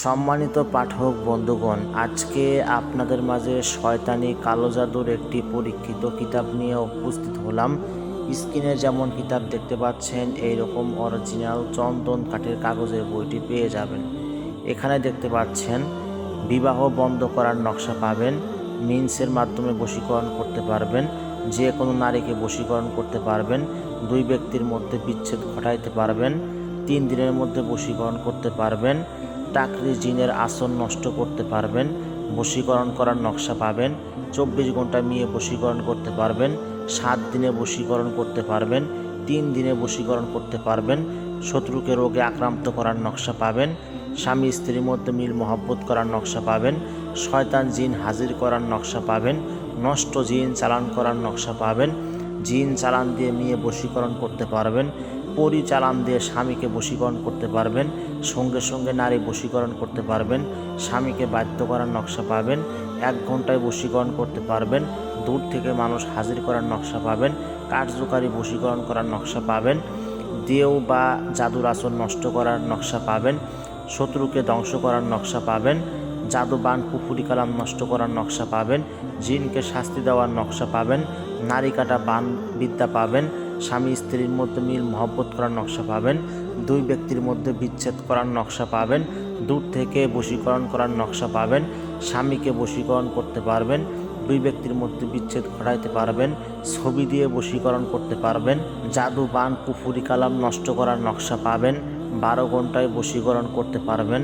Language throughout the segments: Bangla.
সম্মানিত পাঠক বন্ধুগণ, আজকে আপনাদের মাঝে শয়তানি কালো জাদুর একটি পরীক্ষিত কিতাব নিয়ে উপস্থিত হলাম। স্ক্রিনে যেমন কিতাব দেখতে পাচ্ছেন এই রকম অরিজিনাল চন্দন কাঠের কাগজের বইটি পেয়ে যাবেন। এখানে দেখতে পাচ্ছেন, বিবাহ বন্ধ করার নকশা পাবেন মিন্সের মাধ্যমে বশীকরণ করতে পারবেন, যে কোনো নারীকে বশীকরণ করতে পারবেন, দুই ব্যক্তির মধ্যে বিচ্ছেদ ঘটাইতে পারবেন, তিন দিনের মধ্যে বশীকরণ করতে পারবেন টাকরি জিনের আসন নষ্ট করতে পারবেন, বশীকরণ করার নকশা পাবেন, চব্বিশ ঘণ্টা মিয়ে বশীকরণ করতে পারবেন, সাত দিনে বশীকরণ করতে পারবেন, তিন দিনে বশীকরণ করতে পারবেন, শত্রুকে রোগে আক্রান্ত করার নকশা পাবেন, স্বামী স্ত্রীর মধ্যে মিল মহব্বত করার নকশা পাবেন, শয়তান জিন হাজির করার নকশা পাবেন, নষ্ট জিন চালান করার নকশা পাবেন, জিন চালান দিয়ে মেয়ে বশীকরণ করতে পারবেন পরি চালান দিয়ে স্বামীকে বশীকরণ করতে পারবেন, সঙ্গে সঙ্গে নারী বশীকরণ করতে পারবেন, স্বামীকে বাধ্য করার নকশা পাবেন, এক ঘন্টায় বশীকরণ করতে পারবেন, দূর থেকে মানুষ হাজির করার নকশা পাবেন, কার্যকারী বশীকরণ করার নকশা পাবেন, দেও বা জাদুর আসন নষ্ট করার নকশা পাবেন, শত্রুকে ধ্বংস করার নকশা পাবেন জাদু বান পুফুরি কালাম নষ্ট করার নকশা পাবেন, জিনকে শাস্তি দেওয়ার নকশা পাবেন, নারী কাটা বান বিদ্যা পাবেন স্বামী স্ত্রীর মধ্যে মিল মহব্বত করার নকশা পাবেন, দুই ব্যক্তির মধ্যে বিচ্ছেদ করার নকশা পাবেন, দূর থেকে বশীকরণ করার নকশা পাবেন, স্বামীকে বশীকরণ করতে পারবেন, দুই ব্যক্তির মধ্যে বিচ্ছেদ ঘটাইতে পারবেন, ছবি দিয়ে বশীকরণ করতে পারবেন, জাদু, বান, পুফুরি, কালাম নষ্ট করার নকশা পাবেন, বারো ঘন্টায় বশীকরণ করতে পারবেন,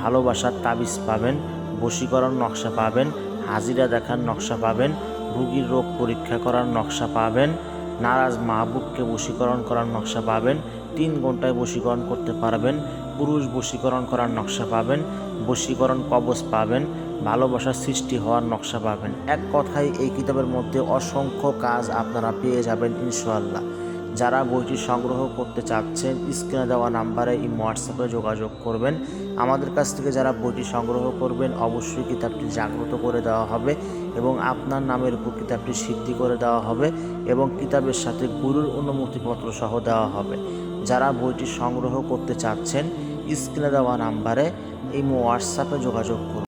ভালোবাসার তাবিজ পাবেন, বশীকরণ নকশা পাবেন, হাজিরা দেখার নকশা পাবেন, রুগীর রোগ পরীক্ষা করার নকশা পাবেন নারাজ মাহবুবকে বশীকরণ করার নকশা পাবেন, তিন ঘন্টায় বশীকরণ করতে পারবেন, পুরুষ বশীকরণ করার নকশা পাবেন, বশীকরণ কবচ পাবেন, ভালোবাসার সৃষ্টি হওয়ার নকশা পাবেন। এক কথায় এই কিতাবের মধ্যে অসংখ্য কাজ আপনারা পেয়ে যাবেন ইনশাআল্লাহ। যারা বইটি সংগ্রহ করতে চাচ্ছেন স্ক্রিনে দেওয়া নাম্বারে এই হোয়াটসঅ্যাপে যোগাযোগ করবেন। আমাদের কাছ থেকে যারা বইটি সংগ্রহ করবেন, অবশ্যই কিতাবটি জাগ্রত করে দেওয়া হবে এবং আপনার নামের উপর কিতাবটি সিদ্ধি করে দেওয়া হবে এবং কিতাবের সাথে গুরুর অনুমতিপত্র সহ দেওয়া হবে। যারা বইটি সংগ্রহ করতে চাচ্ছেন স্ক্রিনে দেওয়া নাম্বারে এই হোয়াটসঅ্যাপে যোগাযোগ করুন।